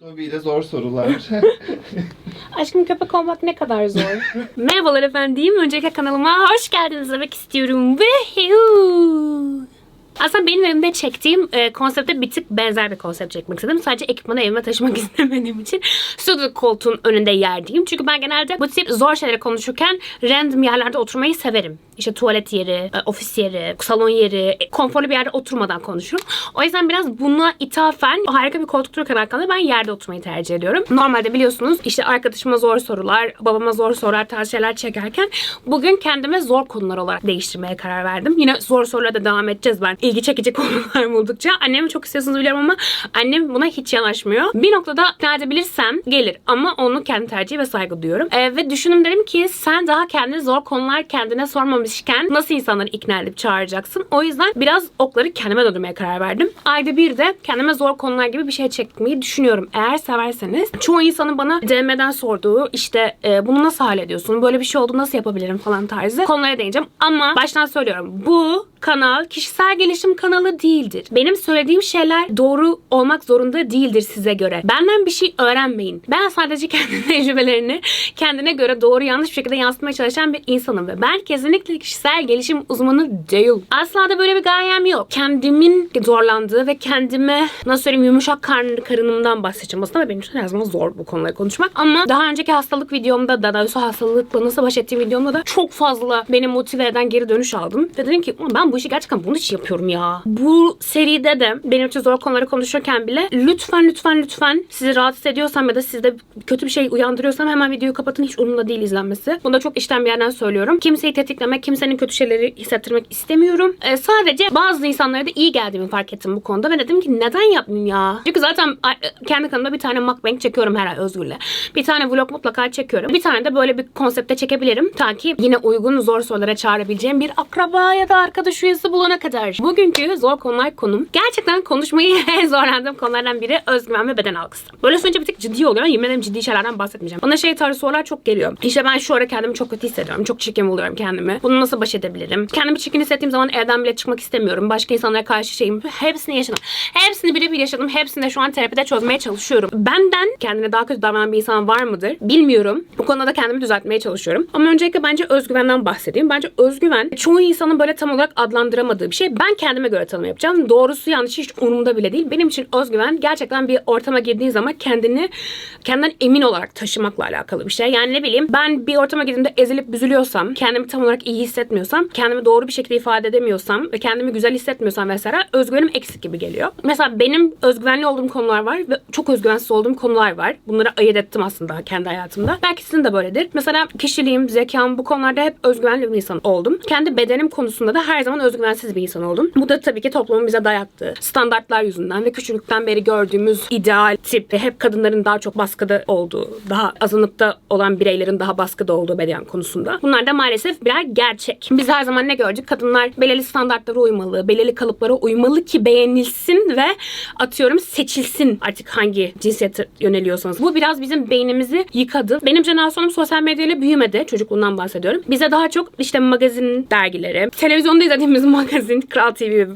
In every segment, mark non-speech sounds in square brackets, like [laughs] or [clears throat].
Dobby ile zor sorular. [laughs] Aşkım köpek olmak ne kadar zor. [laughs] Merhabalar efendim. Öncelikle kanalıma hoş geldiniz demek istiyorum. Ve aslında benim evimde çektiğim e, konsepte bir tık benzer bir konsept çekmek istedim. Sadece ekipmanı evime taşımak [laughs] istemediğim için stüdyo koltuğun önünde yerdeyim. Çünkü ben genelde bu tip zor şeyleri konuşurken random yerlerde oturmayı severim. İşte tuvalet yeri, e, ofis yeri, salon yeri, e, konforlu bir yerde oturmadan konuşurum. O yüzden biraz buna ithafen harika bir koltuk dururken arkamda ben yerde oturmayı tercih ediyorum. Normalde biliyorsunuz işte arkadaşıma zor sorular, babama zor sorular tarzı şeyler çekerken bugün kendime zor konular olarak değiştirmeye karar verdim. Yine zor sorulara da devam edeceğiz ben. İlgi çekici [laughs] konular buldukça. Annemi çok istiyorsunuz biliyorum ama annem buna hiç yanaşmıyor. Bir noktada ikna edebilirsem gelir ama onun kendi tercihi ve saygı duyuyorum. Ee, ve düşündüm dedim ki sen daha kendine zor konular kendine sormamışken nasıl insanları ikna edip çağıracaksın? O yüzden biraz okları kendime döndürmeye karar verdim. Ayda bir de kendime zor konular gibi bir şey çekmeyi düşünüyorum. Eğer severseniz çoğu insanın bana DM'den sorduğu işte e, bunu nasıl hallediyorsun? Böyle bir şey oldu nasıl yapabilirim falan tarzı konulara değineceğim. Ama baştan söylüyorum. Bu kanal kişisel gelişim kanalı değildir. Benim söylediğim şeyler doğru olmak zorunda değildir size göre. Benden bir şey öğrenmeyin. Ben sadece [laughs] kendi tecrübelerini kendine göre doğru yanlış bir şekilde yansıtmaya çalışan bir insanım ve ben kesinlikle kişisel gelişim uzmanı değilim. Asla da böyle bir gayem yok. Kendimin zorlandığı ve kendime nasıl söyleyeyim yumuşak karn, karınımdan bahsedeceğim aslında benim için her zaman zor bu konuları konuşmak. Ama daha önceki hastalık videomda da daha hastalıkla nasıl baş ettiğim videomda da çok fazla beni motive eden geri dönüş aldım. Ve dedim ki "Ulan ben bu işi gerçekten bunun için yapıyorum ya. Bu seride de benim için zor konuları konuşurken bile lütfen lütfen lütfen sizi rahatsız ediyorsam ya da sizde kötü bir şey uyandırıyorsam hemen videoyu kapatın. Hiç umurumda değil izlenmesi. Bunu da çok içten bir yerden söylüyorum. Kimseyi tetiklemek, kimsenin kötü şeyleri hissettirmek istemiyorum. Ee, sadece bazı insanlara da iyi geldiğimi fark ettim bu konuda ve dedim ki neden yapmayayım ya? Çünkü zaten ay, kendi kanalımda bir tane mukbang çekiyorum her ay Özgür'le. Bir tane vlog mutlaka çekiyorum. Bir tane de böyle bir konsepte çekebilirim. Ta ki yine uygun zor sorulara çağırabileceğim bir akraba ya da arkadaş üyesi bulana kadar. Bugünkü zor konular konum. Gerçekten konuşmayı [laughs] en zorlandığım konulardan biri özgüven ve beden algısı. Böyle söyleyince bir tık ciddi oluyor. Yemin ederim ciddi şeylerden bahsetmeyeceğim. Bana şey tarzı sorular çok geliyor. İşte ben şu ara kendimi çok kötü hissediyorum. Çok çirkin buluyorum kendimi. Bunu nasıl baş edebilirim? Kendimi çirkin hissettiğim zaman evden bile çıkmak istemiyorum. Başka insanlara karşı şeyim. Hepsini yaşadım. Hepsini birebir yaşadım. Hepsini de şu an terapide çözmeye çalışıyorum. Benden kendine daha kötü davranan bir insan var mıdır? Bilmiyorum. Bu konuda da kendimi düzeltmeye çalışıyorum. Ama öncelikle bence özgüvenden bahsedeyim. Bence özgüven çoğu insanın böyle tam olarak adlandıramadığı bir şey. Ben kendime göre tanım yapacağım. Doğrusu yanlışı hiç umurumda bile değil. Benim için özgüven gerçekten bir ortama girdiğin zaman kendini kendinden emin olarak taşımakla alakalı bir şey. Yani ne bileyim ben bir ortama girdiğimde ezilip büzülüyorsam, kendimi tam olarak iyi hissetmiyorsam, kendimi doğru bir şekilde ifade edemiyorsam ve kendimi güzel hissetmiyorsam mesela özgüvenim eksik gibi geliyor. Mesela benim özgüvenli olduğum konular var ve çok özgüvensiz olduğum konular var. Bunları ayırt ettim aslında kendi hayatımda. Belki sizin de böyledir. Mesela kişiliğim, zekam bu konularda hep özgüvenli bir insan oldum. Kendi bedenim konusunda da her zaman özgüvensiz bir insan oldum. Bu da tabii ki toplumun bize dayattığı standartlar yüzünden ve küçülükten beri gördüğümüz ideal tip ve hep kadınların daha çok baskıda olduğu, daha azınlıkta olan bireylerin daha baskıda olduğu beden konusunda. Bunlar da maalesef birer gerçek. Biz her zaman ne gördük? Kadınlar belirli standartlara uymalı, belirli kalıplara uymalı ki beğenilsin ve atıyorum seçilsin artık hangi cinsiyete yöneliyorsanız. Bu biraz bizim beynimizi yıkadı. Benim jenerasyonum sosyal medyayla büyümedi. Çocukluğundan bahsediyorum. Bize daha çok işte magazin dergileri, televizyonda izlediğimiz [laughs] magazin, Kral TV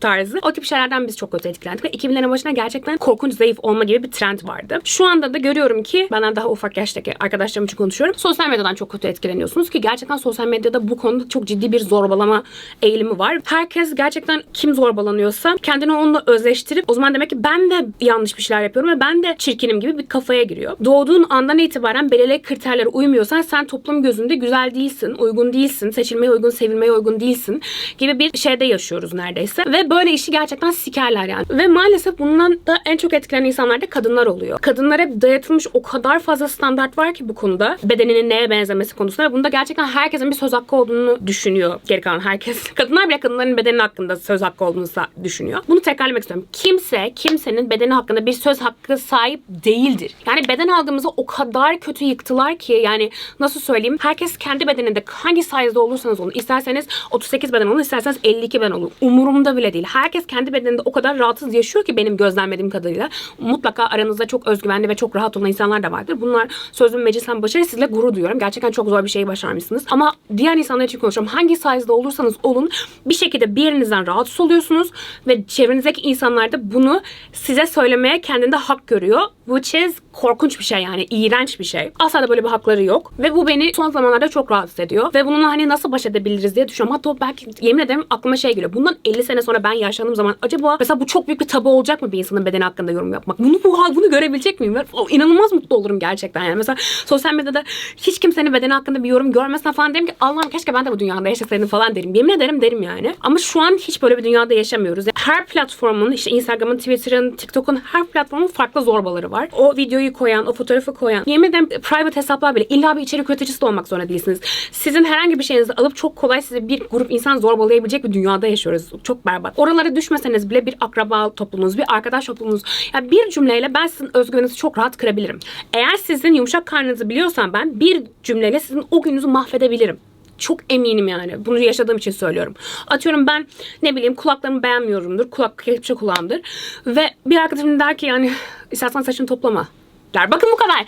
tarzı. O tip şeylerden biz çok kötü etkilendik. Ve 2000'lerin başına gerçekten korkunç zayıf olma gibi bir trend vardı. Şu anda da görüyorum ki benden daha ufak yaştaki arkadaşlarım için konuşuyorum. Sosyal medyadan çok kötü etkileniyorsunuz ki gerçekten sosyal medyada bu konuda çok ciddi bir zorbalama eğilimi var. Herkes gerçekten kim zorbalanıyorsa kendini onunla özleştirip o zaman demek ki ben de yanlış bir şeyler yapıyorum ve ben de çirkinim gibi bir kafaya giriyor. Doğduğun andan itibaren belirli kriterlere uymuyorsan sen toplum gözünde güzel değilsin, uygun değilsin, seçilmeye uygun, sevilmeye uygun değilsin gibi bir şeyde yaşıyoruz neredeyse. Ve böyle işi gerçekten sikerler yani. Ve maalesef bundan da en çok etkilenen insanlar da kadınlar oluyor. Kadınlara dayatılmış o kadar fazla standart var ki bu konuda. Bedeninin neye benzemesi konusunda. Ve bunda gerçekten herkesin bir söz hakkı olduğunu düşünüyor geri kalan herkes. [laughs] Kadınlar bile kadınların bedeni hakkında söz hakkı olduğunu düşünüyor. Bunu tekrarlamak istiyorum. Kimse kimsenin bedeni hakkında bir söz hakkı sahip değildir. Yani beden algımızı o kadar kötü yıktılar ki yani nasıl söyleyeyim herkes kendi bedeninde hangi size'da olursanız olun isterseniz 38 beden olun isterseniz 52 ben olun. Umurumda bile değil. Herkes kendi bedeninde o kadar rahatsız yaşıyor ki benim gözlemlediğim kadarıyla. Mutlaka aranızda çok özgüvenli ve çok rahat olan insanlar da vardır. Bunlar sözüm meclisen başarı sizle gurur duyuyorum. Gerçekten çok zor bir şeyi başarmışsınız. Ama diğer insanlar için konuşuyorum. Hangi size'da olursanız olun bir şekilde bir yerinizden rahatsız oluyorsunuz ve çevrenizdeki insanlar da bunu size söylemeye kendinde hak görüyor. Which is korkunç bir şey yani. iğrenç bir şey. Asla da böyle bir hakları yok. Ve bu beni son zamanlarda çok rahatsız ediyor. Ve bununla hani nasıl baş edebiliriz diye düşünüyorum. Hatta belki yemin ederim aklıma şey geliyor. Bundan 50 sene sonra ben yaşlandığım zaman acaba mesela bu çok büyük bir tabu olacak mı bir insanın bedeni hakkında yorum yapmak? Bunu bu bunu görebilecek miyim? Ben inanılmaz mutlu olurum gerçekten yani. Mesela sosyal medyada hiç kimsenin bedeni hakkında bir yorum görmesine falan derim ki Allah'ım keşke ben de bu dünyada yaşasaydım falan derim. Yemin ederim derim yani. Ama şu an hiç böyle bir dünyada yaşamıyoruz. Her platformun işte Instagram'ın, Twitter'ın, TikTok'un her platformun farklı zorbaları var. O videoyu koyan, o fotoğrafı koyan. Yemin ederim private hesaplar bile illa bir içerik üreticisi de olmak zorunda değilsiniz. Sizin herhangi bir şeyinizi alıp çok kolay size bir grup insan zorbalayabilecek bir dünyada yaşıyoruz. Çok berbat. Oralara düşmeseniz bile bir akraba toplumunuz, bir arkadaş toplumunuz. Ya bir cümleyle ben sizin özgüveninizi çok rahat kırabilirim. Eğer sizin yumuşak karnınızı biliyorsam ben bir cümleyle sizin o gününüzü mahvedebilirim. Çok eminim yani. Bunu yaşadığım için söylüyorum. Atıyorum ben ne bileyim kulaklarımı beğenmiyorumdur. Kulak kepçe kulağımdır. Ve bir arkadaşım der ki yani istersen saçını toplama. Der. Bakın bu kadar.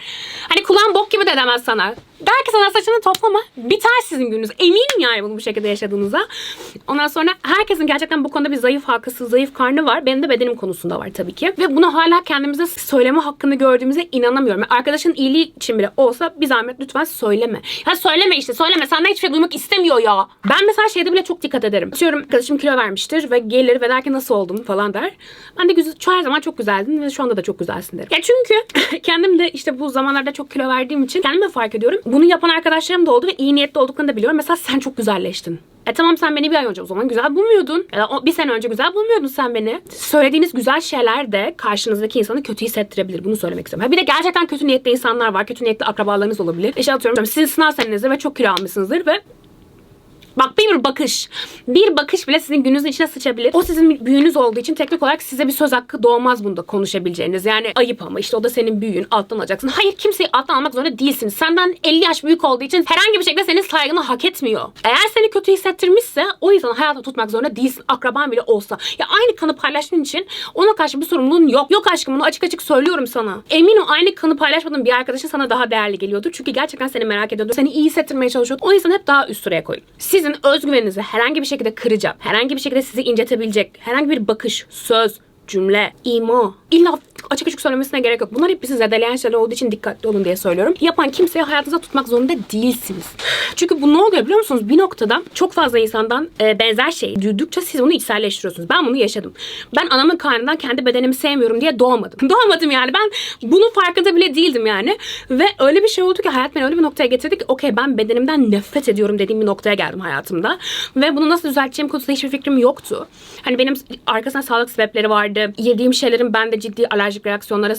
Hani kulağın bok gibi de demez sana. Der ki sana saçını toplama. Biter sizin gününüz. Eminim yani bunu bu şekilde yaşadığınıza. Ondan sonra herkesin gerçekten bu konuda bir zayıf halkası, zayıf karnı var. Benim de bedenim konusunda var tabii ki. Ve bunu hala kendimize söyleme hakkını gördüğümüze inanamıyorum. Yani arkadaşın iyiliği için bile olsa bir zahmet lütfen söyleme. Ya söyleme işte söyleme. Senden hiçbir şey duymak istemiyor ya. Ben mesela şeyde bile çok dikkat ederim. Atıyorum arkadaşım kilo vermiştir ve gelir ve der ki nasıl oldum falan der. Ben de güzel, her zaman çok güzeldin ve şu anda da çok güzelsin derim. Ya çünkü [laughs] kendim de işte bu zamanlarda çok kilo verdiğim için kendime fark ediyorum. Bunu yapan arkadaşlarım da oldu ve iyi niyetli olduklarını da biliyorum. Mesela sen çok güzelleştin. E tamam sen beni bir ay önce o zaman güzel bulmuyordun. Ya da bir sene önce güzel bulmuyordun sen beni. Söylediğiniz güzel şeyler de karşınızdaki insanı kötü hissettirebilir. Bunu söylemek istiyorum. Ha bir de gerçekten kötü niyetli insanlar var. Kötü niyetli akrabalarınız olabilir. İşte atıyorum sizin sınav senenizde ve çok kilo almışsınızdır ve Bak bir bakış. Bir bakış bile sizin gününüzün içine sıçabilir. O sizin bir büyüğünüz olduğu için teknik olarak size bir söz hakkı doğmaz bunda konuşabileceğiniz. Yani ayıp ama işte o da senin büyüğün. Alttan alacaksın. Hayır kimseyi alttan almak zorunda değilsiniz. Senden 50 yaş büyük olduğu için herhangi bir şekilde senin saygını hak etmiyor. Eğer seni kötü hissettirmişse o insanı hayata tutmak zorunda değilsin. Akraban bile olsa. Ya aynı kanı paylaştığın için ona karşı bir sorumluluğun yok. Yok aşkım bunu açık açık söylüyorum sana. Eminim aynı kanı paylaşmadığın bir arkadaşın sana daha değerli geliyordur. Çünkü gerçekten seni merak ediyordur. Seni iyi hissettirmeye çalışıyordur. O yüzden hep daha üst sıraya koyun. Sizin özgüveninizi herhangi bir şekilde kıracak, herhangi bir şekilde sizi incetebilecek, herhangi bir bakış, söz, cümle, ima. İlla açık açık söylemesine gerek yok. Bunlar hep bizi zedeleyen şeyler olduğu için dikkatli olun diye söylüyorum. Yapan kimseyi hayatınıza tutmak zorunda değilsiniz. Çünkü bu ne oluyor biliyor musunuz? Bir noktada çok fazla insandan e, benzer şeyi duydukça siz onu içselleştiriyorsunuz. Ben bunu yaşadım. Ben anamın karnından kendi bedenimi sevmiyorum diye doğmadım. [laughs] Doğmadım yani. Ben bunun farkında bile değildim yani. Ve öyle bir şey oldu ki hayat beni öyle bir noktaya getirdi ki okey ben bedenimden nefret ediyorum dediğim bir noktaya geldim hayatımda. Ve bunu nasıl düzelteceğim konusunda hiçbir fikrim yoktu. Hani benim arkasında sağlık sebepleri vardı. Yediğim şeylerin bende ciddi alerjik reaksiyonlara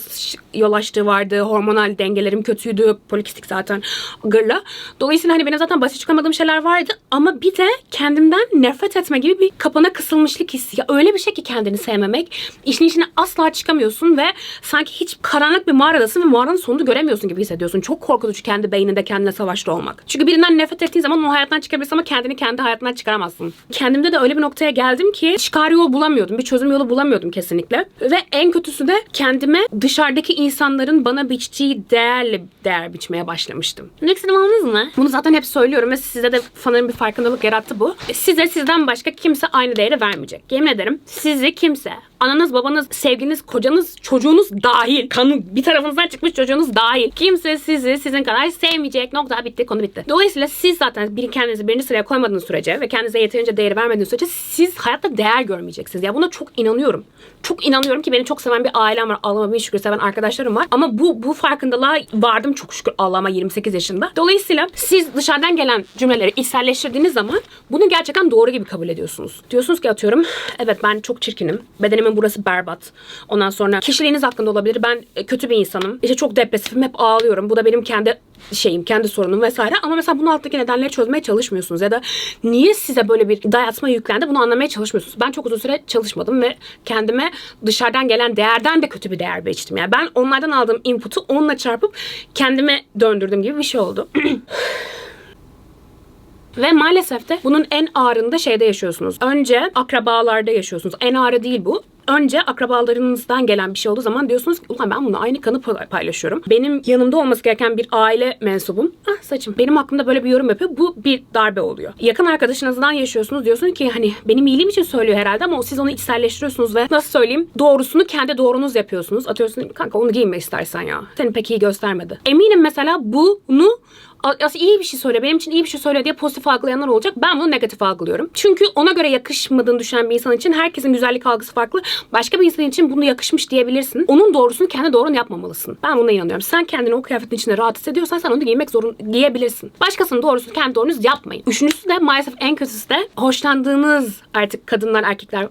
yol açtığı vardı. Hormonal dengelerim kötüydü. Polikistik zaten gırla. Dolayısıyla hani benim zaten basit çıkamadığım şeyler vardı. Ama bir de kendimden nefret etme gibi bir kapana kısılmışlık hissi. Ya öyle bir şey ki kendini sevmemek. İşin içine asla çıkamıyorsun ve sanki hiç karanlık bir mağaradasın ve mağaranın sonunu göremiyorsun gibi hissediyorsun. Çok korkutucu kendi beyninde kendine savaşta olmak. Çünkü birinden nefret ettiğin zaman onu hayattan çıkarabilirsin ama kendini kendi hayatından çıkaramazsın. Kendimde de öyle bir noktaya geldim ki çıkar yol bulamıyordum. Bir çözüm yolu bulamıyordum kesinlikle. Ve en kötüsü de kendime dışarıdaki insanların bana biçtiği değerle değer biçmeye başlamıştım. Ne istediğimi anladınız mı? Bunu zaten hep söylüyorum ve size de sanırım bir farkındalık yarattı bu. Size sizden başka kimse aynı değeri vermeyecek. Yemin ederim sizi kimse ananız, babanız, sevginiz, kocanız, çocuğunuz dahil. Kanın bir tarafınızdan çıkmış çocuğunuz dahil. Kimse sizi sizin kadar sevmeyecek. Nokta bitti. Konu bitti. Dolayısıyla siz zaten bir kendinizi birinci sıraya koymadığınız sürece ve kendinize yeterince değeri vermediğiniz sürece siz hayatta değer görmeyeceksiniz. Ya buna çok inanıyorum. Çok inanıyorum ki beni çok seven bir ailem var. Allah'ıma bin şükür seven arkadaşlarım var. Ama bu bu farkındalığa vardım çok şükür Allah'ıma 28 yaşında. Dolayısıyla siz dışarıdan gelen cümleleri içselleştirdiğiniz zaman bunu gerçekten doğru gibi kabul ediyorsunuz. Diyorsunuz ki atıyorum evet ben çok çirkinim. Bedenimin burası berbat. Ondan sonra kişiliğiniz hakkında olabilir. Ben e, kötü bir insanım. İşte çok depresifim. Hep ağlıyorum. Bu da benim kendi şeyim, kendi sorunum vesaire. Ama mesela bunun alttaki nedenleri çözmeye çalışmıyorsunuz. Ya da niye size böyle bir dayatma yüklendi bunu anlamaya çalışmıyorsunuz. Ben çok uzun süre çalışmadım ve kendime dışarıdan gelen değerden de kötü bir değer biçtim. Yani ben onlardan aldığım input'u onunla çarpıp kendime döndürdüm gibi bir şey oldu. [clears throat] Ve maalesef de bunun en ağırında şeyde yaşıyorsunuz. Önce akrabalarda yaşıyorsunuz. En ağırı değil bu. Önce akrabalarınızdan gelen bir şey olduğu zaman diyorsunuz ki ulan ben bunu aynı kanı pay- paylaşıyorum. Benim yanımda olması gereken bir aile mensubum. Ah saçım benim hakkımda böyle bir yorum yapıyor. Bu bir darbe oluyor. Yakın arkadaşınızdan yaşıyorsunuz. Diyorsunuz ki hani benim iyiliğim için söylüyor herhalde ama siz onu içselleştiriyorsunuz ve nasıl söyleyeyim doğrusunu kendi doğrunuz yapıyorsunuz. Atıyorsun kanka onu giyme istersen ya. Seni pek iyi göstermedi. Eminim mesela bunu aslında iyi bir şey söyle, benim için iyi bir şey söyle diye pozitif algılayanlar olacak. Ben bunu negatif algılıyorum. Çünkü ona göre yakışmadığını düşünen bir insan için herkesin güzellik algısı farklı. Başka bir insan için bunu yakışmış diyebilirsin. Onun doğrusunu kendi doğrunu yapmamalısın. Ben buna inanıyorum. Sen kendini o kıyafetin içinde rahat hissediyorsan sen onu giymek zorun giyebilirsin. Başkasının doğrusunu kendi doğrunuz yapmayın. Üçüncüsü de maalesef en kötüsü de hoşlandığınız artık kadınlar, erkekler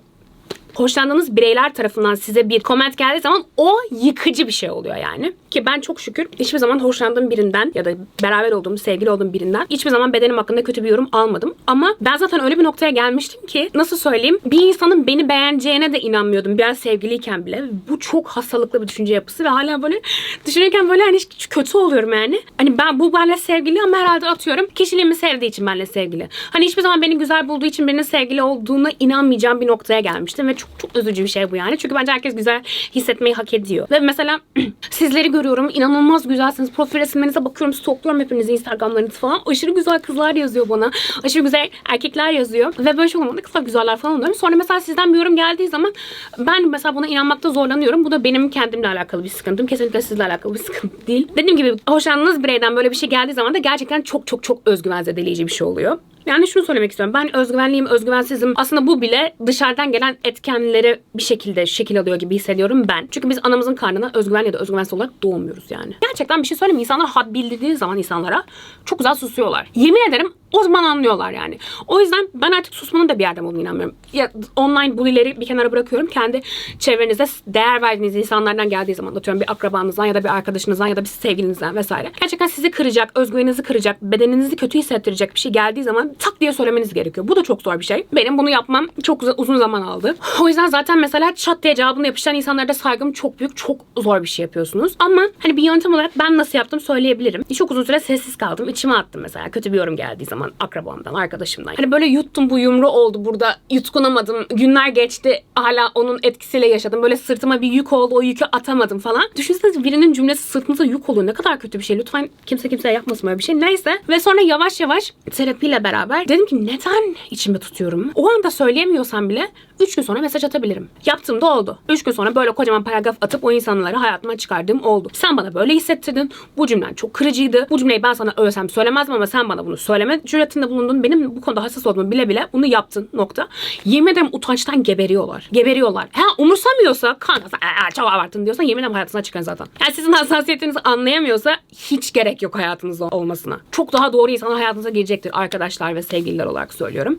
hoşlandığınız bireyler tarafından size bir comment geldiği zaman o yıkıcı bir şey oluyor yani. Ki ben çok şükür hiçbir zaman hoşlandığım birinden ya da beraber olduğum, sevgili olduğum birinden hiçbir zaman bedenim hakkında kötü bir yorum almadım. Ama ben zaten öyle bir noktaya gelmiştim ki nasıl söyleyeyim bir insanın beni beğeneceğine de inanmıyordum. Ben sevgiliyken bile. Bu çok hastalıklı bir düşünce yapısı ve hala böyle düşünürken böyle hani kötü oluyorum yani. Hani ben bu benimle sevgili ama herhalde atıyorum kişiliğimi sevdiği için benimle sevgili. Hani hiçbir zaman beni güzel bulduğu için benimle sevgili olduğuna inanmayacağım bir noktaya gelmiştim ve çok çok üzücü bir şey bu yani. Çünkü bence herkes güzel hissetmeyi hak ediyor. Ve mesela [clears throat] sizleri görüyorum. inanılmaz güzelsiniz. Profil resimlerinize bakıyorum. Stalkluyorum hepinizi Instagramlarınızı falan. Aşırı güzel kızlar yazıyor bana. Aşırı güzel erkekler yazıyor. Ve böyle şey olmadı. Kadar güzeller falan oluyorum. Sonra mesela sizden bir yorum geldiği zaman ben mesela buna inanmakta zorlanıyorum. Bu da benim kendimle alakalı bir sıkıntım. Kesinlikle sizle alakalı bir sıkıntı [laughs] değil. Dediğim gibi hoşlandığınız bireyden böyle bir şey geldiği zaman da gerçekten çok çok çok özgüven zedeleyici bir şey oluyor. Yani şunu söylemek istiyorum. Ben özgüvenliyim, özgüvensizim. Aslında bu bile dışarıdan gelen etkenlere bir şekilde şekil alıyor gibi hissediyorum ben. Çünkü biz anamızın karnına özgüven ya da özgüvensiz olarak doğmuyoruz yani. Gerçekten bir şey söyleyeyim? İnsanlar had bildirdiği zaman insanlara çok güzel susuyorlar. Yemin ederim o zaman anlıyorlar yani. O yüzden ben artık susmanın da bir yerde olduğunu inanmıyorum. Ya online bulileri bir kenara bırakıyorum. Kendi çevrenizde değer verdiğiniz insanlardan geldiği zaman atıyorum bir akrabanızdan ya da bir arkadaşınızdan ya da bir sevgilinizden vesaire. Gerçekten sizi kıracak, özgüveninizi kıracak, bedeninizi kötü hissettirecek bir şey geldiği zaman tak diye söylemeniz gerekiyor. Bu da çok zor bir şey. Benim bunu yapmam çok uzun zaman aldı. O yüzden zaten mesela çat diye cevabını yapıştıran insanlara da saygım çok büyük. Çok zor bir şey yapıyorsunuz. Ama hani bir yöntem olarak ben nasıl yaptım söyleyebilirim. Çok uzun süre sessiz kaldım. İçime attım mesela. Kötü bir yorum geldiği zaman akrabamdan, arkadaşımdan. Hani böyle yuttum bu yumru oldu burada. Yutkunamadım. Günler geçti. Hala onun etkisiyle yaşadım. Böyle sırtıma bir yük oldu. O yükü atamadım falan. Düşünsenize birinin cümlesi sırtınıza yük oluyor. Ne kadar kötü bir şey. Lütfen kimse kimseye yapmasın böyle bir şey. Neyse. Ve sonra yavaş yavaş terapiyle beraber dedim ki neden içimde tutuyorum? O anda söyleyemiyorsam bile 3 gün sonra mesaj atabilirim. Yaptığım da oldu. 3 gün sonra böyle kocaman paragraf atıp o insanları hayatıma çıkardığım oldu. Sen bana böyle hissettirdin. Bu cümlen çok kırıcıydı. Bu cümleyi ben sana ölsem söylemezdim ama sen bana bunu söyleme cüretinde bulundun. Benim bu konuda hassas olduğumu bile bile bunu yaptın nokta. Yemin ederim utançtan geberiyorlar. Geberiyorlar. Ha umursamıyorsa kanka sen "Aa, çok abarttın diyorsan yemin ederim hayatına çıkın zaten. Yani sizin hassasiyetinizi anlayamıyorsa hiç gerek yok hayatınızda olmasına. Çok daha doğru insanlar hayatınıza girecektir arkadaşlar ve sevgililer olarak söylüyorum.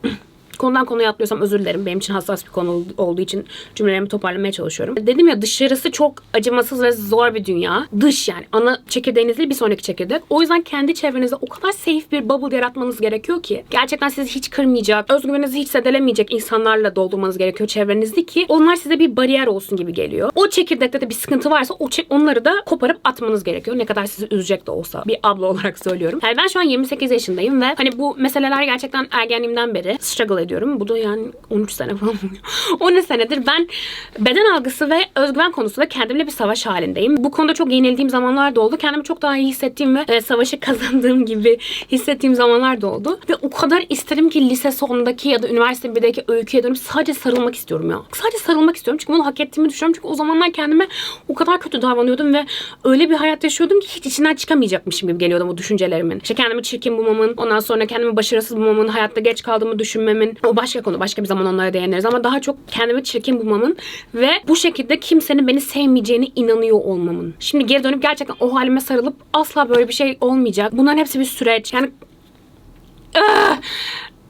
Konudan konuya atlıyorsam özür dilerim. Benim için hassas bir konu olduğu için cümlelerimi toparlamaya çalışıyorum. Dedim ya dışarısı çok acımasız ve zor bir dünya. Dış yani ana çekirdeğiniz bir sonraki çekirdek. O yüzden kendi çevrenizde o kadar safe bir bubble yaratmanız gerekiyor ki gerçekten sizi hiç kırmayacak, özgüveninizi hiç zedelemeyecek insanlarla doldurmanız gerekiyor çevrenizde ki onlar size bir bariyer olsun gibi geliyor. O çekirdekte de bir sıkıntı varsa o çek- onları da koparıp atmanız gerekiyor. Ne kadar sizi üzecek de olsa bir abla [laughs] olarak söylüyorum. Yani ben şu an 28 yaşındayım ve hani bu meseleler gerçekten ergenliğimden beri struggle ediyorum. Bu da yani 13 sene falan oluyor. [laughs] 13 senedir ben beden algısı ve özgüven konusunda kendimle bir savaş halindeyim. Bu konuda çok yenildiğim zamanlar da oldu. Kendimi çok daha iyi hissettiğim ve e, savaşı [laughs] kazandığım gibi hissettiğim zamanlar da oldu. Ve o kadar isterim ki lise sonundaki ya da üniversite 1'deki öyküye dönüp sadece sarılmak istiyorum ya. Sadece sarılmak istiyorum. Çünkü bunu hak ettiğimi düşünüyorum. Çünkü o zamanlar kendime o kadar kötü davranıyordum ve öyle bir hayat yaşıyordum ki hiç içinden çıkamayacakmışım gibi geliyordu bu düşüncelerimin. İşte kendimi çirkin bulmamın, ondan sonra kendimi başarısız bulmamın, hayatta geç kaldığımı düşünmemin. O başka konu. Başka bir zaman onlara değiniriz ama daha çok kendimi çirkin bulmamın ve bu şekilde kimsenin beni sevmeyeceğine inanıyor olmamın. Şimdi geri dönüp gerçekten o halime sarılıp asla böyle bir şey olmayacak. Bunların hepsi bir süreç. Yani!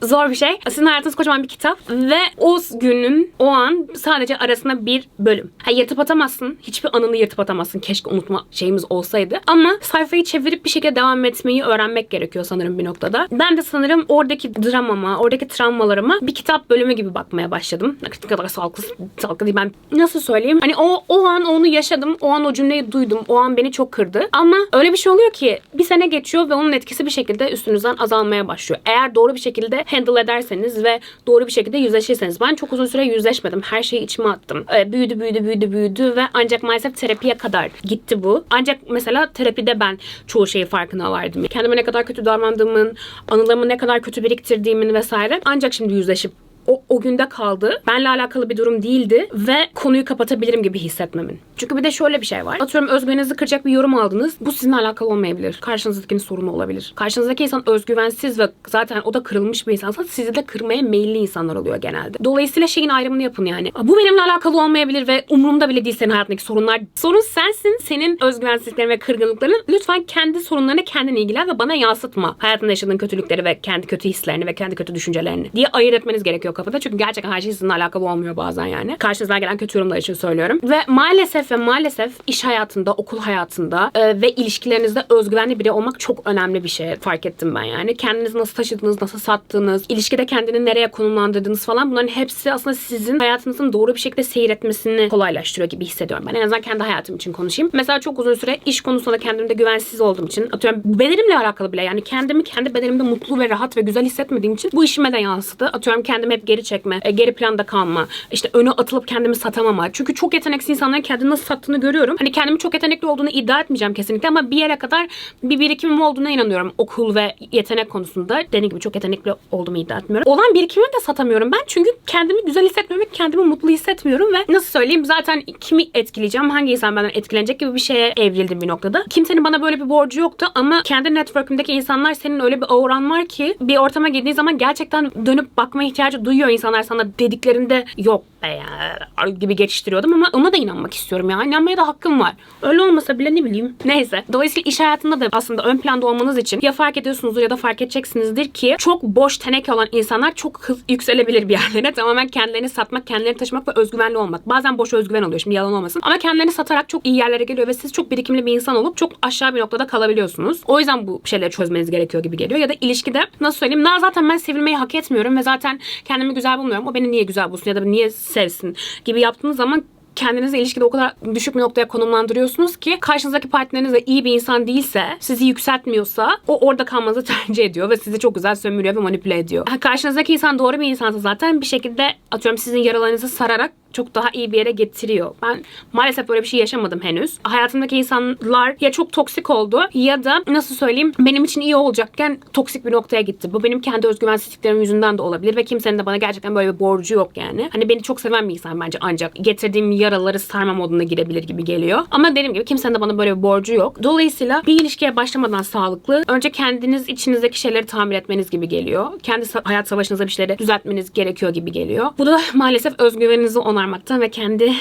Zor bir şey. Sizin hayatınız kocaman bir kitap ve o günün o an sadece arasında bir bölüm. Ha, yırtıp atamazsın. Hiçbir anını yırtıp atamazsın. Keşke unutma şeyimiz olsaydı. Ama sayfayı çevirip bir şekilde devam etmeyi öğrenmek gerekiyor sanırım bir noktada. Ben de sanırım oradaki dramama, oradaki travmalarıma bir kitap bölümü gibi bakmaya başladım. Ne kadar sağlıklı, sağlıklı değil ben nasıl söyleyeyim? Hani o, o an onu yaşadım. O an o cümleyi duydum. O an beni çok kırdı. Ama öyle bir şey oluyor ki bir sene geçiyor ve onun etkisi bir şekilde üstünüzden azalmaya başlıyor. Eğer doğru bir şekilde handle ederseniz ve doğru bir şekilde yüzleşirseniz. Ben çok uzun süre yüzleşmedim. Her şeyi içime attım. Ee, büyüdü büyüdü büyüdü büyüdü ve ancak maalesef terapiye kadar gitti bu. Ancak mesela terapide ben çoğu şeyi farkına vardım. Kendime ne kadar kötü davrandığımın, anılarımı ne kadar kötü biriktirdiğimin vesaire. Ancak şimdi yüzleşip o, o günde kaldı. Benle alakalı bir durum değildi ve konuyu kapatabilirim gibi hissetmemin. Çünkü bir de şöyle bir şey var. Atıyorum özgüveninizi kıracak bir yorum aldınız. Bu sizinle alakalı olmayabilir. Karşınızdakinin sorunu olabilir. Karşınızdaki insan özgüvensiz ve zaten o da kırılmış bir insansa sizi de kırmaya meyilli insanlar oluyor genelde. Dolayısıyla şeyin ayrımını yapın yani. Bu benimle alakalı olmayabilir ve umurumda bile değil senin hayatındaki sorunlar. Sorun sensin. Senin özgüvensizliklerin ve kırgınlıkların. Lütfen kendi sorunlarına kendin ilgilen ve bana yansıtma. Hayatında yaşadığın kötülükleri ve kendi kötü hislerini ve kendi kötü düşüncelerini diye ayırt etmeniz gerekiyor kafada. Çünkü gerçekten her şey sizinle alakalı olmuyor bazen yani. Karşınıza gelen kötü yorumlar için söylüyorum. Ve maalesef ve maalesef iş hayatında, okul hayatında e, ve ilişkilerinizde özgüvenli biri olmak çok önemli bir şey fark ettim ben yani. Kendinizi nasıl taşıdığınız, nasıl sattığınız, ilişkide kendini nereye konumlandırdığınız falan bunların hepsi aslında sizin hayatınızın doğru bir şekilde seyretmesini kolaylaştırıyor gibi hissediyorum. Ben en azından kendi hayatım için konuşayım. Mesela çok uzun süre iş konusunda kendimde güvensiz olduğum için atıyorum bedenimle alakalı bile yani kendimi kendi bedenimde mutlu ve rahat ve güzel hissetmediğim için bu işime de yansıdı. Atıyorum kendimi geri çekme, e, geri planda kalma, işte öne atılıp kendimi satamama. Çünkü çok yeteneksiz insanların kendini nasıl sattığını görüyorum. Hani kendimi çok yetenekli olduğunu iddia etmeyeceğim kesinlikle ama bir yere kadar bir birikimim olduğuna inanıyorum okul ve yetenek konusunda. Dediğim gibi çok yetenekli olduğumu iddia etmiyorum. Olan birikimimi de satamıyorum ben çünkü kendimi güzel hissetmiyorum ve kendimi mutlu hissetmiyorum ve nasıl söyleyeyim zaten kimi etkileyeceğim, hangi insan benden etkilenecek gibi bir şeye evrildim bir noktada. Kimsenin bana böyle bir borcu yoktu ama kendi network'ümdeki insanlar senin öyle bir auran var ki bir ortama girdiğin zaman gerçekten dönüp bakma ihtiyacı duyuyor insanlar sana dediklerinde yok be ya gibi geçiştiriyordum ama ona da inanmak istiyorum ya. İnanmaya da hakkım var. Öyle olmasa bile ne bileyim. Neyse. Dolayısıyla iş hayatında da aslında ön planda olmanız için ya fark ediyorsunuzdur ya da fark edeceksinizdir ki çok boş teneke olan insanlar çok hız yükselebilir bir yerlere. [laughs] Tamamen kendilerini satmak, kendilerini taşımak ve özgüvenli olmak. Bazen boş özgüven oluyor şimdi yalan olmasın. Ama kendilerini satarak çok iyi yerlere geliyor ve siz çok birikimli bir insan olup çok aşağı bir noktada kalabiliyorsunuz. O yüzden bu şeyleri çözmeniz gerekiyor gibi geliyor. Ya da ilişkide nasıl söyleyeyim? Daha zaten ben sevilmeyi hak etmiyorum ve zaten kendimi güzel bulmuyorum. O beni niye güzel bulsun ya da niye sevsin gibi yaptığınız zaman kendinizi ilişkide o kadar düşük bir noktaya konumlandırıyorsunuz ki karşınızdaki partneriniz de iyi bir insan değilse, sizi yükseltmiyorsa o orada kalmanızı [laughs] tercih ediyor ve sizi çok güzel sömürüyor ve manipüle ediyor. Karşınızdaki insan doğru bir insansa zaten bir şekilde atıyorum sizin yaralarınızı sararak çok daha iyi bir yere getiriyor. Ben maalesef böyle bir şey yaşamadım henüz. Hayatımdaki insanlar ya çok toksik oldu ya da nasıl söyleyeyim benim için iyi olacakken toksik bir noktaya gitti. Bu benim kendi özgüvensizliklerim yüzünden de olabilir ve kimsenin de bana gerçekten böyle bir borcu yok yani. Hani beni çok seven bir insan bence ancak getirdiğim yaraları sarma moduna girebilir gibi geliyor. Ama dediğim gibi kimsenin de bana böyle bir borcu yok. Dolayısıyla bir ilişkiye başlamadan sağlıklı önce kendiniz içinizdeki şeyleri tamir etmeniz gibi geliyor. Kendi hayat savaşınızda bir şeyleri düzeltmeniz gerekiyor gibi geliyor. Bu da [laughs] maalesef özgüveninizi onarmaktan ve kendi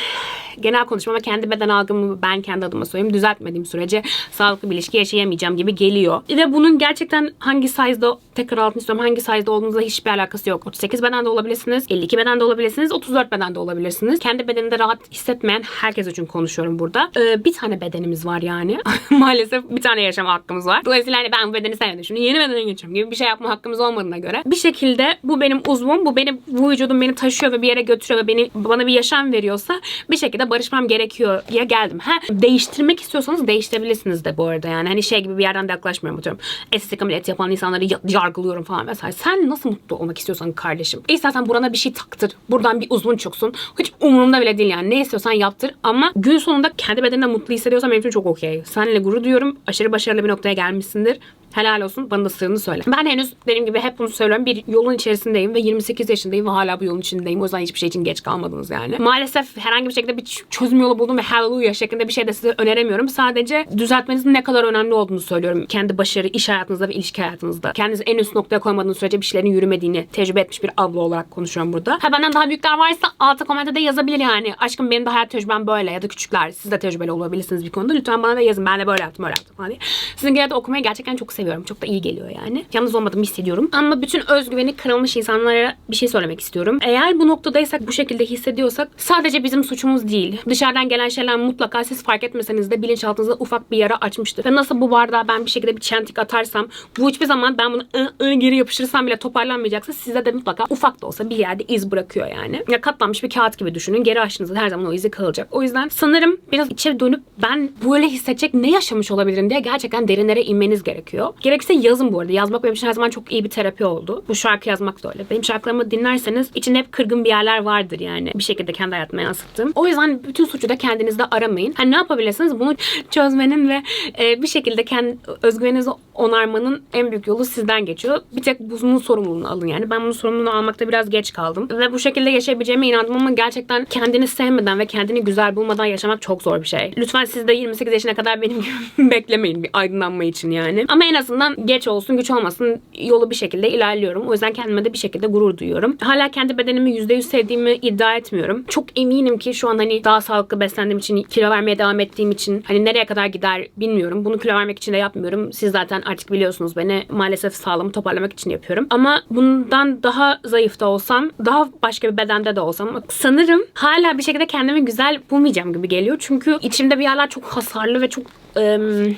genel konuşma ve kendi beden algımı ben kendi adıma söyleyeyim düzeltmediğim sürece sağlıklı bir ilişki yaşayamayacağım gibi geliyor. Ve bunun gerçekten hangi size'da tekrar altını istiyorum hangi size'da olduğunuzla hiçbir alakası yok. 38 bedende olabilirsiniz, 52 bedende olabilirsiniz, 34 bedende olabilirsiniz. Kendi bedeninde rahat hissetmeyen herkes için konuşuyorum burada. Ee, bir tane bedenimiz var yani. [laughs] Maalesef bir tane yaşama hakkımız var. Dolayısıyla hani ben bu bedeni sevmedim. Şimdi yeni bedene geçeceğim gibi bir şey yapma hakkımız olmadığına göre bir şekilde bu benim uzvum, bu benim bu vücudum beni taşıyor ve bir yere götürüyor ve beni bana bir yaşam veriyorsa bir şekilde barışmam gerekiyor diye geldim. Ha değiştirmek istiyorsanız değiştirebilirsiniz de bu arada yani. Hani şey gibi bir yerden de yaklaşmıyorum atıyorum. Estetik ameliyat yapan insanları ya- yargılıyorum falan vesaire. Sen nasıl mutlu olmak istiyorsan kardeşim. İstersen burana bir şey taktır. Buradan bir uzvun çoksun. Hiç umurumda bile değil yani. Ne istiyorsan yaptır ama gün sonunda kendi bedeninde mutlu hissediyorsan benim için çok okey. Seninle gurur duyuyorum. Aşırı başarılı bir noktaya gelmişsindir. Helal olsun. Bana da sırrını söyle. Ben henüz dediğim gibi hep bunu söylüyorum. Bir yolun içerisindeyim ve 28 yaşındayım ve hala bu yolun içindeyim. O yüzden hiçbir şey için geç kalmadınız yani. Maalesef herhangi bir şekilde bir çözüm yolu buldum ve hallelujah şeklinde bir şey de size öneremiyorum. Sadece düzeltmenizin ne kadar önemli olduğunu söylüyorum. Kendi başarı, iş hayatınızda ve ilişki hayatınızda. Kendinizi en üst noktaya koymadığınız sürece bir şeylerin yürümediğini tecrübe etmiş bir abla olarak konuşuyorum burada. Ha benden daha büyükler varsa alta komente de yazabilir yani. Aşkım benim de hayat tecrübem böyle ya da küçükler. Siz de tecrübeli olabilirsiniz bir konuda. Lütfen bana da yazın. Ben de böyle yaptım, böyle yaptım falan. Sizin de okumayı gerçekten çok seviyorum seviyorum. Çok da iyi geliyor yani. Yalnız olmadığımı hissediyorum. Ama bütün özgüveni kırılmış insanlara bir şey söylemek istiyorum. Eğer bu noktadaysak bu şekilde hissediyorsak sadece bizim suçumuz değil. Dışarıdan gelen şeyler mutlaka siz fark etmeseniz de bilinçaltınızda ufak bir yara açmıştır. Ve nasıl bu bardağa ben bir şekilde bir çentik atarsam bu hiçbir zaman ben bunu ı, ı, geri yapıştırırsam bile toparlanmayacaksa size de mutlaka ufak da olsa bir yerde iz bırakıyor yani. Ya katlanmış bir kağıt gibi düşünün. Geri açtığınızda her zaman o izi kalacak. O yüzden sanırım biraz içe dönüp ben böyle hissedecek ne yaşamış olabilirim diye gerçekten derinlere inmeniz gerekiyor. Gerekirse yazın bu arada. Yazmak benim için her zaman çok iyi bir terapi oldu. Bu şarkı yazmak da öyle. Benim şarkılarımı dinlerseniz içinde hep kırgın bir yerler vardır yani. Bir şekilde kendi hayatıma yansıttım. O yüzden bütün suçu da kendinizde aramayın. Hani ne yapabilirsiniz? Bunu [laughs] çözmenin ve e, bir şekilde kendi özgüveninizi onarmanın en büyük yolu sizden geçiyor. Bir tek bunun sorumluluğunu alın yani. Ben bunun sorumluluğunu almakta biraz geç kaldım. Ve bu şekilde yaşayabileceğime inandım ama gerçekten kendini sevmeden ve kendini güzel bulmadan yaşamak çok zor bir şey. Lütfen siz de 28 yaşına kadar benim gibi [laughs] beklemeyin bir aydınlanma için yani. Ama en azından geç olsun güç olmasın yolu bir şekilde ilerliyorum. O yüzden kendime de bir şekilde gurur duyuyorum. Hala kendi bedenimi %100 sevdiğimi iddia etmiyorum. Çok eminim ki şu an hani daha sağlıklı beslendiğim için, kilo vermeye devam ettiğim için hani nereye kadar gider bilmiyorum. Bunu kilo vermek için de yapmıyorum. Siz zaten artık biliyorsunuz beni maalesef sağlığımı toparlamak için yapıyorum. Ama bundan daha zayıf da olsam, daha başka bir bedende de olsam sanırım hala bir şekilde kendimi güzel bulmayacağım gibi geliyor. Çünkü içimde bir yerler çok hasarlı ve çok ım,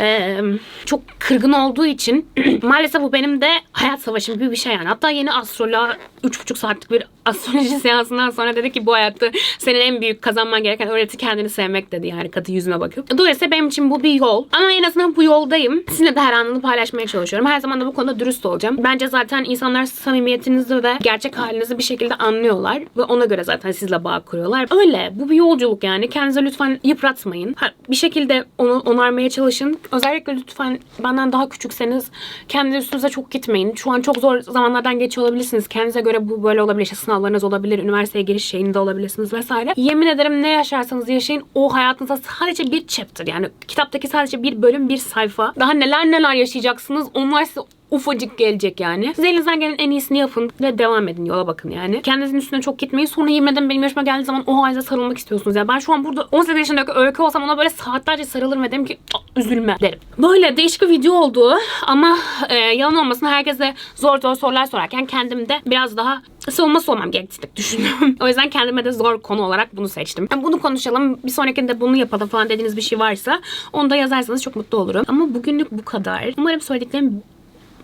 Eee, çok kırgın olduğu için [clears throat] maalesef bu benim de hayat savaşım gibi bir şey yani. Hatta yeni astroloğa 3,5 saatlik bir astroloji [laughs] seansından sonra dedi ki bu hayatta senin en büyük kazanman gereken öğreti kendini sevmek dedi yani katı yüzüme bakıp. Dolayısıyla benim için bu bir yol. Ama en azından bu yoldayım. Sizinle de her anını paylaşmaya çalışıyorum. Her zaman da bu konuda dürüst olacağım. Bence zaten insanlar samimiyetinizi ve gerçek halinizi bir şekilde anlıyorlar. Ve ona göre zaten sizle bağ kuruyorlar. Öyle. Bu bir yolculuk yani. Kendinize lütfen yıpratmayın. Bir şekilde onu onarmaya çalışın. Özellikle lütfen benden daha küçükseniz kendi üstünüze çok gitmeyin. Şu an çok zor zamanlardan geçiyor olabilirsiniz. Kendinize göre bu böyle olabilir. İşte sınavlarınız olabilir. Üniversiteye giriş şeyinde olabilirsiniz vesaire. Yemin ederim ne yaşarsanız yaşayın o hayatınızda sadece bir chapter. Yani kitaptaki sadece bir bölüm bir sayfa. Daha neler neler yaşayacaksınız. Onlar size ufacık gelecek yani. Siz elinizden gelen en iyisini yapın ve devam edin. Yola bakın yani. Kendinizin üstüne çok gitmeyin. Sonra yemin ederim benim yaşıma geldiği zaman o halde sarılmak istiyorsunuz. Yani ben şu an burada 18 yaşındaki öykü olsam ona böyle saatlerce sarılırım ve derim ki "Aa, üzülme derim. Böyle değişik bir video oldu ama e, yalan olmasın herkese zor zor sorular sorarken kendim de biraz daha savunması olmam gerektiğini düşünüyorum. [laughs] o yüzden kendime de zor konu olarak bunu seçtim. Yani bunu konuşalım. Bir sonrakinde bunu yapalım falan dediğiniz bir şey varsa onu da yazarsanız çok mutlu olurum. Ama bugünlük bu kadar. Umarım söylediklerim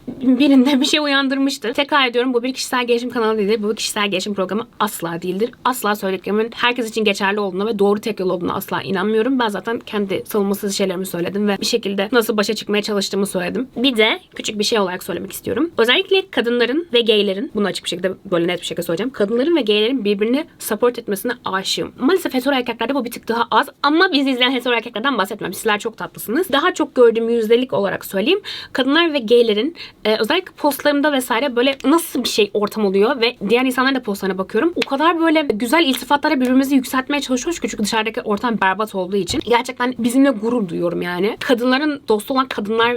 birinde bir şey uyandırmıştır. Tekrar ediyorum bu bir kişisel gelişim kanalı değildir. Bu bir kişisel gelişim programı asla değildir. Asla söylediklerimin herkes için geçerli olduğuna ve doğru tek yol olduğuna asla inanmıyorum. Ben zaten kendi savunmasız şeylerimi söyledim ve bir şekilde nasıl başa çıkmaya çalıştığımı söyledim. Bir de küçük bir şey olarak söylemek istiyorum. Özellikle kadınların ve gaylerin, bunu açık bir şekilde böyle net bir şekilde söyleyeceğim. Kadınların ve gaylerin birbirini support etmesine aşığım. Maalesef hetero erkeklerde bu bir tık daha az ama bizi izleyen hetero erkeklerden bahsetmem. Sizler çok tatlısınız. Daha çok gördüğüm yüzdelik olarak söyleyeyim. Kadınlar ve gaylerin e, özellikle postlarımda vesaire böyle nasıl bir şey ortam oluyor ve diğer insanların da postlarına bakıyorum. O kadar böyle güzel iltifatlara birbirimizi yükseltmeye çalışıyoruz ki çünkü dışarıdaki ortam berbat olduğu için. Gerçekten bizimle gurur duyuyorum yani. Kadınların dostu olan kadınlar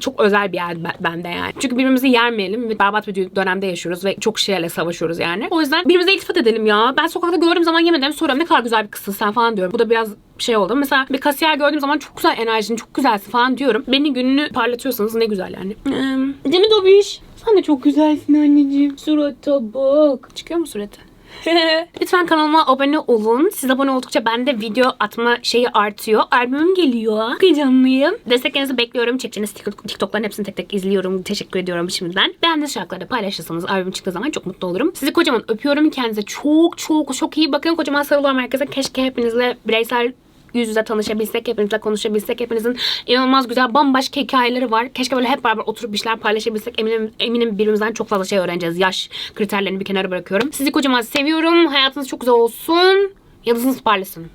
çok özel bir yer be- bende yani. Çünkü birbirimizi yermeyelim ve berbat bir dönemde yaşıyoruz ve çok şeylerle savaşıyoruz yani. O yüzden birbirimize iltifat edelim ya. Ben sokakta gördüğüm zaman yemin ederim soruyorum ne kadar güzel bir kızsın sen falan diyorum. Bu da biraz şey oldu. Mesela bir kasiyer gördüğüm zaman çok güzel enerjin, çok güzelsin falan diyorum. Beni gününü parlatıyorsanız ne güzel yani. Ee, değil mi Dobiş? Sen de çok güzelsin anneciğim. Surata bak. Çıkıyor mu suratı? [laughs] Lütfen kanalıma abone olun. Siz abone oldukça bende video atma şeyi artıyor. Albümüm geliyor. Çok heyecanlıyım. Desteklerinizi bekliyorum. Çekeceğiniz TikTok- TikTok'ların hepsini tek tek izliyorum. Teşekkür ediyorum şimdiden. Beğendiğiniz şarkıları paylaşırsanız albüm çıktığı zaman çok mutlu olurum. Sizi kocaman öpüyorum. Kendinize çok çok çok iyi bakın. Kocaman sarılıyorum herkese. Keşke hepinizle bireysel yüz yüze tanışabilsek, hepinizle konuşabilsek, hepinizin inanılmaz güzel bambaşka hikayeleri var. Keşke böyle hep beraber oturup bir şeyler paylaşabilsek. Eminim, eminim birbirimizden çok fazla şey öğreneceğiz. Yaş kriterlerini bir kenara bırakıyorum. Sizi kocaman seviyorum. Hayatınız çok güzel olsun. Yıldızınız parlasın.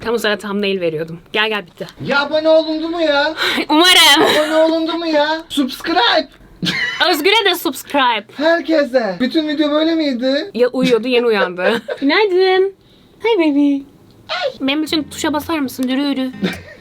Tam o sırada thumbnail veriyordum. Gel gel bitti. Ya abone olundu mu ya? Umarım. Abone olundu mu ya? Subscribe. [laughs] Özgür'e de subscribe. Herkese. Bütün video böyle miydi? Ya uyuyordu yeni uyandı. [laughs] Günaydın. Hi baby. Benim için tuşa basar mısın? Yürü yürü. [laughs]